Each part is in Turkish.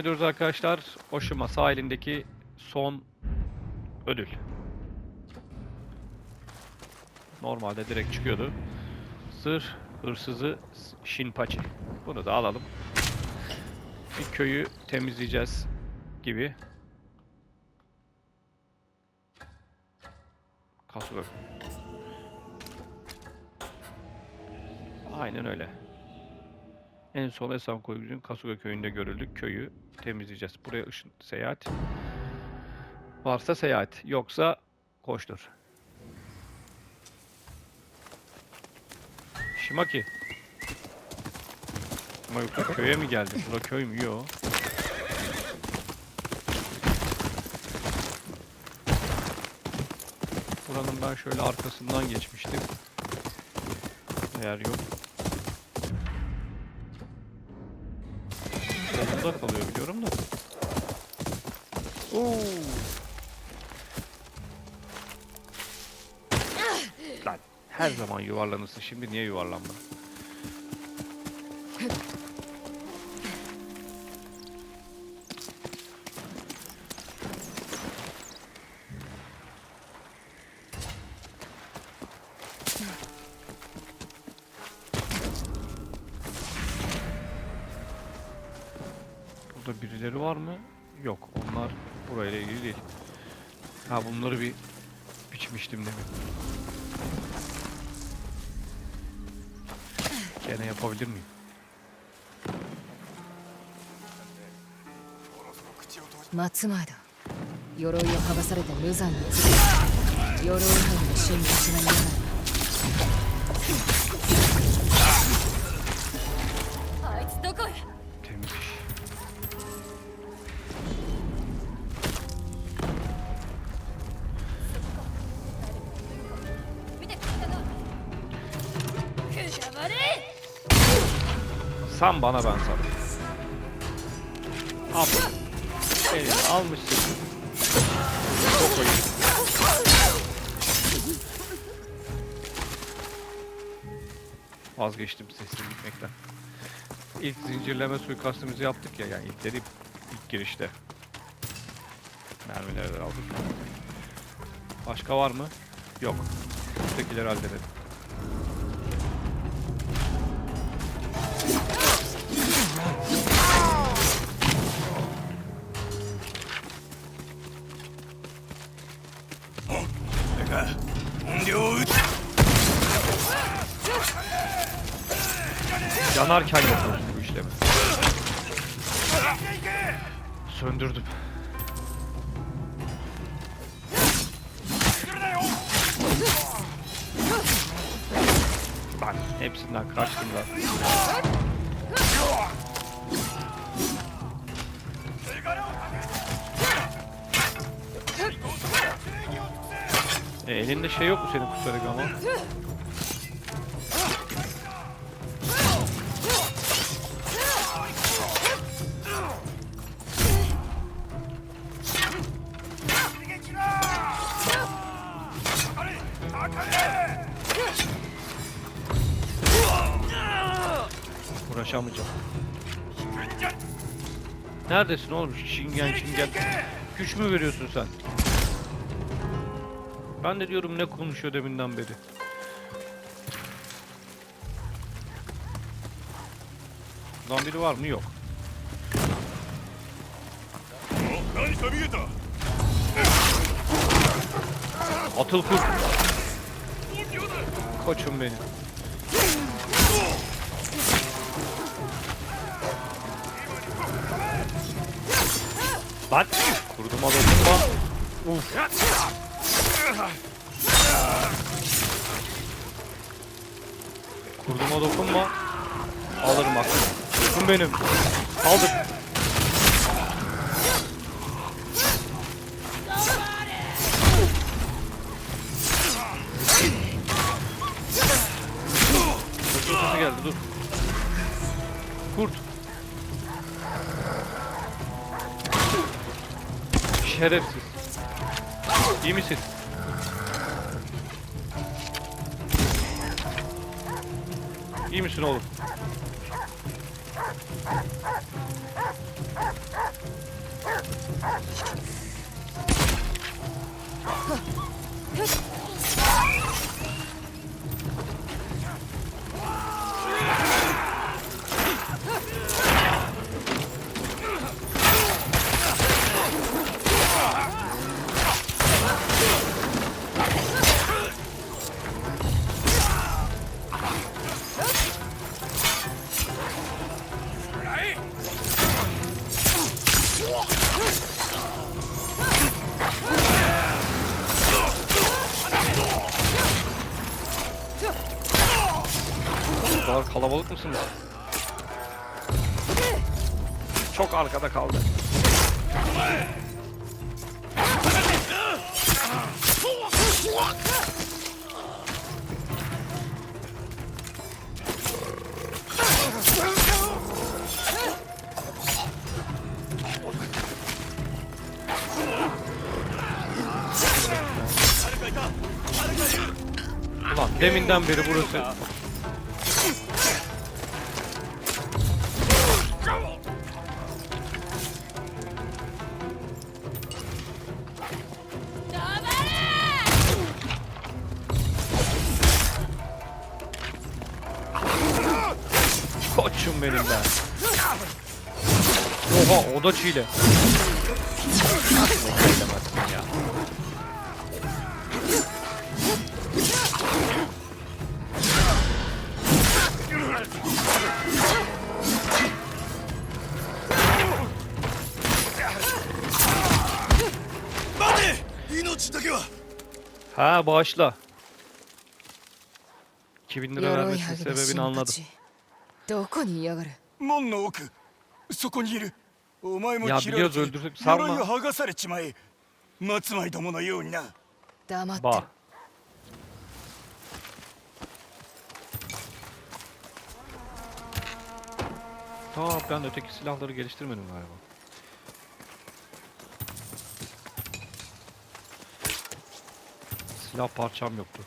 ediyoruz arkadaşlar. Oshima sahilindeki son ödül. Normalde direkt çıkıyordu. Sır hırsızı Shinpachi. Bunu da alalım. Bir köyü temizleyeceğiz gibi. Kasuga. Aynen öyle. En son Koyucu'nun Kasuga köyünde görüldük. Köyü temizleyeceğiz. Buraya ışın seyahat. Varsa seyahat. Yoksa koştur. Shimaki. Ama yoksa köye mi geldi? Bura köy mü? Yok. Buranın ben şöyle arkasından geçmiştim. Eğer yok. Solunda kalıyor biliyorum da. Oo. Lan her zaman yuvarlanırsın. Şimdi niye yuvarlanma? Burada birileri var mı? Yok. Onlar burayla ilgili değil. Ha bunları bir biçmiştim demin. Gene yapabilir miyim? Matsumado. Yoroi o habasarete Muzan no tsuki. Yoroi haru no shin no Sen bana ben sana. Al. Elini almışsın. Çok oyun. Vazgeçtim sesli gitmekten. İlk zincirleme suikastımızı yaptık ya yani ilkleri ilk girişte. Mermileri aldık. Başka var mı? Yok. Üsttekileri halledelim. Yanarken yapıyoruz bu işlemi. Söndürdüm. Lan hepsinden kaçtım lan. E, elinde şey yok mu senin kusarık ama? Neredesin oğlum şingen şingen? Güç mü veriyorsun sen? Ben de diyorum ne konuşuyor deminden beri. Buradan biri var mı? Yok. Atıl kur. Koçum benim. 맞. 구르도마도 bomba. 우. Kurduğuma dokunma. Ağlarım aklım. Dokun benim. Aldım. Şerefsiz. İyi misin? İyi misin oğlum? Bu mısınız? Çok arkada kaldı. Deminden beri burası canım benim be. Oha o da çile. Ha bağışla. 2000 lira vermesinin sebebini anladım. 八どこにいやがる門の奥そこにいるお前も切られて.鎧を剥がされちまえ松前どものようにな黙って Bah. Aa ben öteki silahları geliştirmedim galiba. Silah parçam yoktu.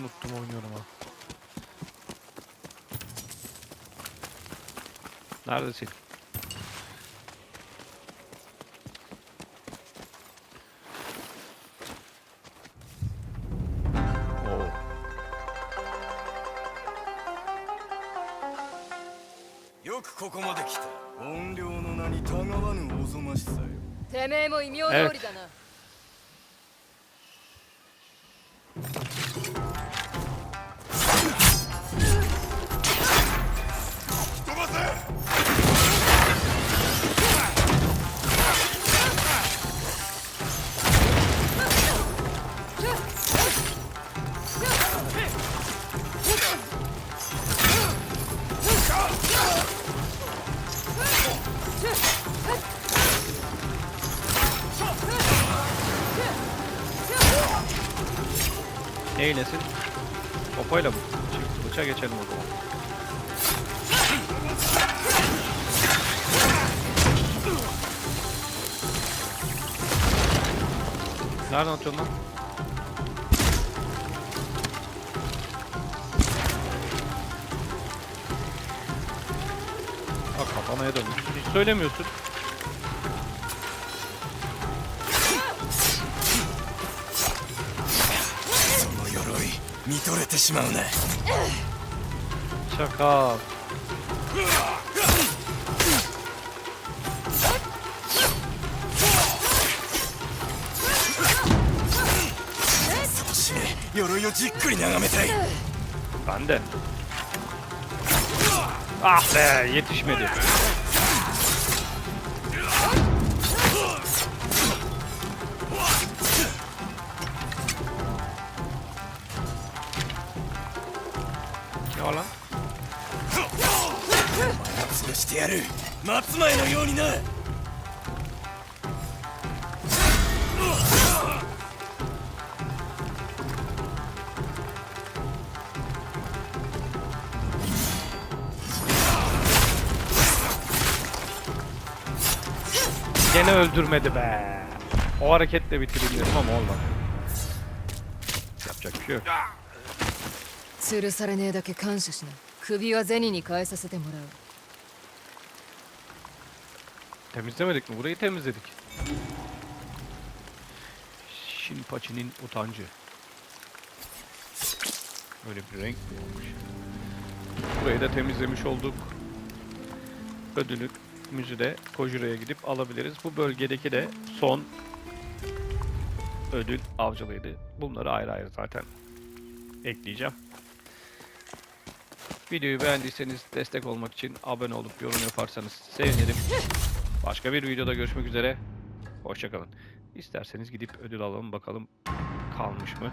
Unuttum oynuyorum ha. Nada a くここまで来た。怨霊の名にたがわぬおぞましさよ。てめえも異名通りだな、Neylesin? Sopayla mı? Çık, bıçağa geçelim o zaman. Nereden atıyorsun lan? Bak kafanaya döndü. Hiç söylemiyorsun. 見とれてしまうね。シャの死をじっくり眺めたい。なんで？あ、ね、言ってしまえしてやる松前のようにな Gene öldürmedi be. O hareketle bitireyim dedim ama olmadı. Yapacak bir şey yok. 吊るされねえだけ感謝しな首は銭に変えさせてもらう Temizlemedik mi? Burayı temizledik. Shinpachi'nin utancı. Öyle bir renk mi olmuş? Burayı da temizlemiş olduk. Ödülümüzü de Kojura'ya gidip alabiliriz. Bu bölgedeki de son ödül avcılığıydı. Bunları ayrı ayrı zaten ekleyeceğim. Videoyu beğendiyseniz destek olmak için abone olup yorum yaparsanız sevinirim. Başka bir videoda görüşmek üzere. Hoşçakalın. İsterseniz gidip ödül alalım bakalım kalmış mı?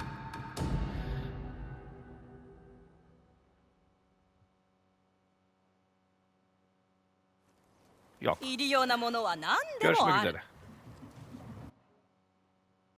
Yok. Görüşmek üzere.